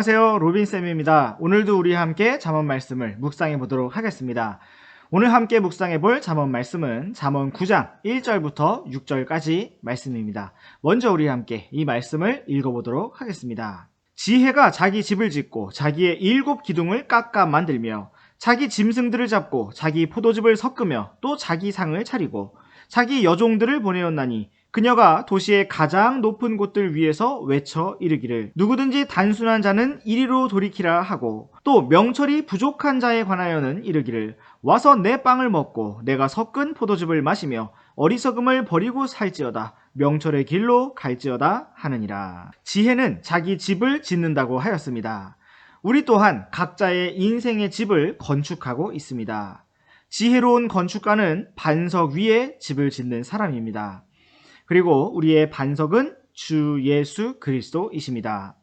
안녕하세요. 로빈쌤입니다. 오늘도 우리 함께 잠언 말씀을 묵상해 보도록 하겠습니다. 오늘 함께 묵상해 볼 잠언 말씀은 잠언 9장 1절부터 6절까지 말씀입니다. 먼저 우리 함께 이 말씀을 읽어보도록 하겠습니다. 지혜가 자기 집을 짓고 자기의 일곱 기둥을 깎아 만들며 자기 짐승들을 잡고 자기 포도즙을 섞으며 또 자기 상을 차리고 자기 여종들을 보내었나니 그녀가 도시의 가장 높은 곳들 위에서 외쳐 이르기를 누구든지 단순한 자는 이리로 돌이키라 하고 또 명철이 부족한 자에 관하여는 이르기를 와서 내 빵을 먹고 내가 섞은 포도즙을 마시며 어리석음을 버리고 살지어다 명철의 길로 갈지어다 하느니라 지혜는 자기 집을 짓는다고 하였습니다. 우리 또한 각자의 인생의 집을 건축하고 있습니다. 지혜로운 건축가는 반석 위에 집을 짓는 사람입니다. 그리고 우리의 반석은 주 예수 그리스도이십니다.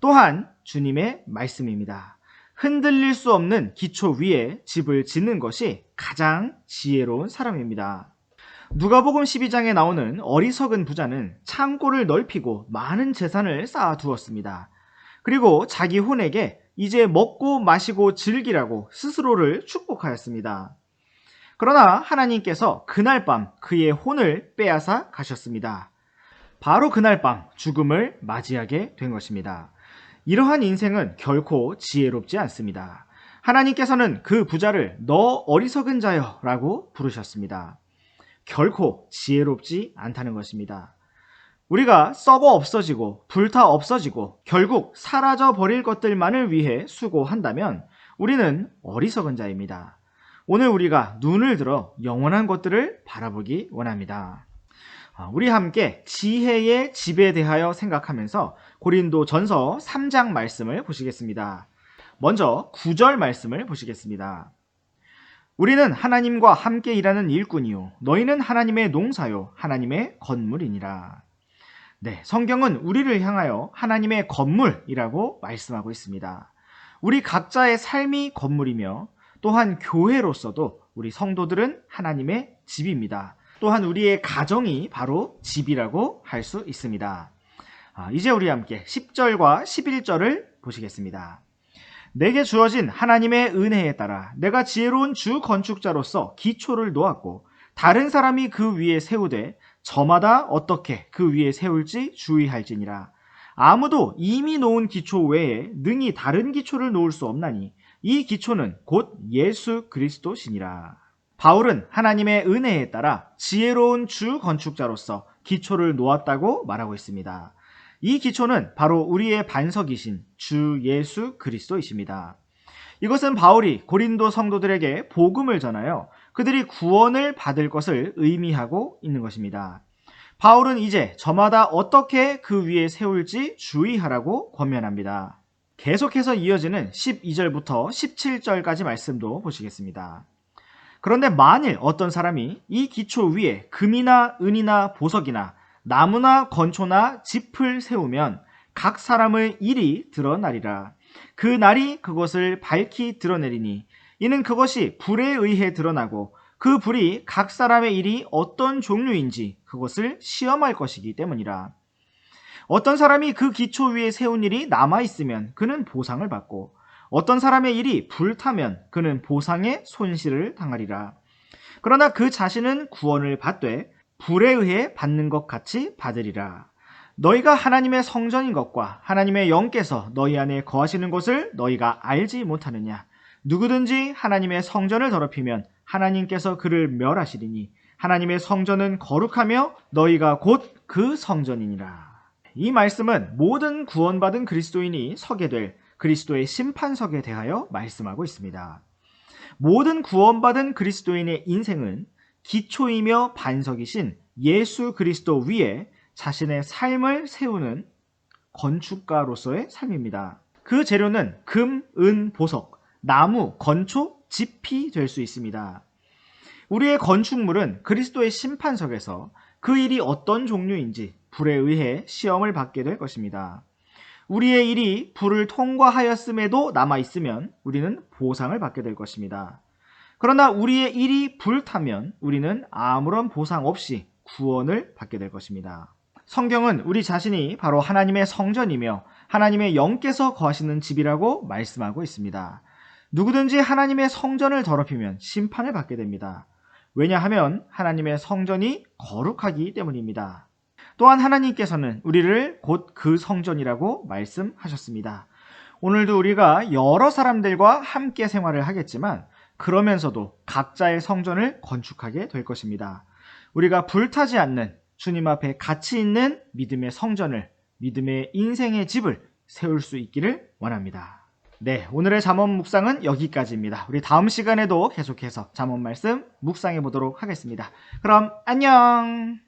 또한 주님의 말씀입니다. 흔들릴 수 없는 기초 위에 집을 짓는 것이 가장 지혜로운 사람입니다. 누가복음 12장에 나오는 어리석은 부자는 창고를 넓히고 많은 재산을 쌓아 두었습니다. 그리고 자기 혼에게 이제 먹고 마시고 즐기라고 스스로를 축복하였습니다. 그러나 하나님께서 그날 밤 그의 혼을 빼앗아 가셨습니다. 바로 그날 밤 죽음을 맞이하게 된 것입니다. 이러한 인생은 결코 지혜롭지 않습니다. 하나님께서는 그 부자를 너 어리석은 자여 라고 부르셨습니다. 결코 지혜롭지 않다는 것입니다. 우리가 썩어 없어지고 불타 없어지고 결국 사라져 버릴 것들만을 위해 수고한다면 우리는 어리석은 자입니다. 오늘 우리가 눈을 들어 영원한 것들을 바라보기 원합니다. 아, 우리 함께 지혜의 집에 대하여 생각하면서 고린도 전서 3장 말씀을 보시겠습니다. 먼저 9절 말씀을 보시겠습니다. 우리는 하나님과 함께 일하는 일꾼이요. 너희는 하나님의 농사요. 하나님의 건물이니라. 네, 성경은 우리를 향하여 하나님의 건물이라고 말씀하고 있습니다. 우리 각자의 삶이 건물이며 또한 교회로서도 우리 성도들은 하나님의 집입니다. 또한 우리의 가정이 바로 집이라고 할 수 있습니다. 아, 이제 우리 함께 10절과 11절을 보시겠습니다. 내게 주어진 하나님의 은혜에 따라 내가 지혜로운 주 건축자로서 기초를 놓았고 다른 사람이 그 위에 세우되 저마다 어떻게 그 위에 세울지 주의할지니라. 아무도 이미 놓은 기초 외에 능히 다른 기초를 놓을 수 없나니 이 기초는 곧 예수 그리스도시니라. 바울은 하나님의 은혜에 따라 지혜로운 주 건축자로서 기초를 놓았다고 말하고 있습니다. 이 기초는 바로 우리의 반석이신 주 예수 그리스도이십니다. 이것은 바울이 고린도 성도들에게 복음을 전하여 그들이 구원을 받을 것을 의미하고 있는 것입니다. 바울은 이제 저마다 어떻게 그 위에 세울지 주의하라고 권면합니다. 계속해서 이어지는 12절부터 17절까지 말씀도 보시겠습니다. 그런데 만일 어떤 사람이 이 기초 위에 금이나 은이나 보석이나 나무나 건초나 짚을 세우면 각 사람의 일이 드러나리라. 그 날이 그것을 밝히 드러내리니 이는 그것이 불에 의해 드러나고 그 불이 각 사람의 일이 어떤 종류인지 그것을 시험할 것이기 때문이라. 어떤 사람이 그 기초 위에 세운 일이 남아있으면 그는 보상을 받고 어떤 사람의 일이 불타면 그는 보상의 손실을 당하리라. 그러나 그 자신은 구원을 받되 불에 의해 받는 것 같이 받으리라. 너희가 하나님의 성전인 것과 하나님의 영께서 너희 안에 거하시는 것을 너희가 알지 못하느냐. 누구든지 하나님의 성전을 더럽히면 하나님께서 그를 멸하시리니 하나님의 성전은 거룩하며 너희가 곧 그 성전이니라. 이 말씀은 모든 구원받은 그리스도인이 서게 될 그리스도의 심판석에 대하여 말씀하고 있습니다. 모든 구원받은 그리스도인의 인생은 기초이며 반석이신 예수 그리스도 위에 자신의 삶을 세우는 건축가로서의 삶입니다. 그 재료는 금, 은, 보석, 나무, 건초, 집이 될수 있습니다. 우리의 건축물은 그리스도의 심판석에서 그 일이 어떤 종류인지 불에 의해 시험을 받게 될 것입니다. 우리의 일이 불을 통과하였음에도 남아있으면 우리는 보상을 받게 될 것입니다. 그러나 우리의 일이 불타면 우리는 아무런 보상 없이 구원을 받게 될 것입니다. 성경은 우리 자신이 바로 하나님의 성전이며 하나님의 영께서 거하시는 집이라고 말씀하고 있습니다. 누구든지 하나님의 성전을 더럽히면 심판을 받게 됩니다. 왜냐하면 하나님의 성전이 거룩하기 때문입니다. 또한 하나님께서는 우리를 곧 그 성전이라고 말씀하셨습니다. 오늘도 우리가 여러 사람들과 함께 생활을 하겠지만 그러면서도 각자의 성전을 건축하게 될 것입니다. 우리가 불타지 않는 주님 앞에 가치 있는 믿음의 성전을 믿음의 인생의 집을 세울 수 있기를 원합니다. 네, 오늘의 잠언 묵상은 여기까지입니다. 우리 다음 시간에도 계속해서 잠언 말씀 묵상해 보도록 하겠습니다. 그럼 안녕!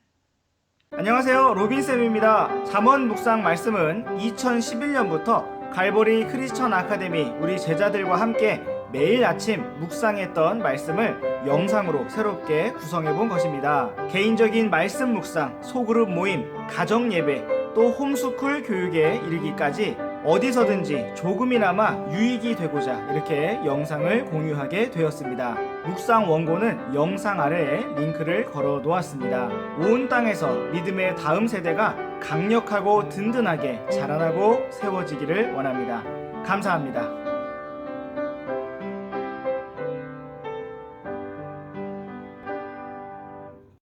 안녕하세요. 로빈쌤입니다. 잠언 묵상 말씀은 2011년부터 갈보리 크리스천 아카데미 우리 제자들과 함께 매일 아침 묵상했던 말씀을 영상으로 새롭게 구성해 본 것입니다. 개인적인 말씀 묵상, 소그룹 모임, 가정 예배, 또 홈스쿨 교육에 이르기까지 어디서든지 조금이나마 유익이 되고자 이렇게 영상을 공유하게 되었습니다. 묵상 원고는 영상 아래에 링크를 걸어 놓았습니다. 온 땅에서 믿음의 다음 세대가 강력하고 든든하게 자라나고 세워지기를 원합니다. 감사합니다.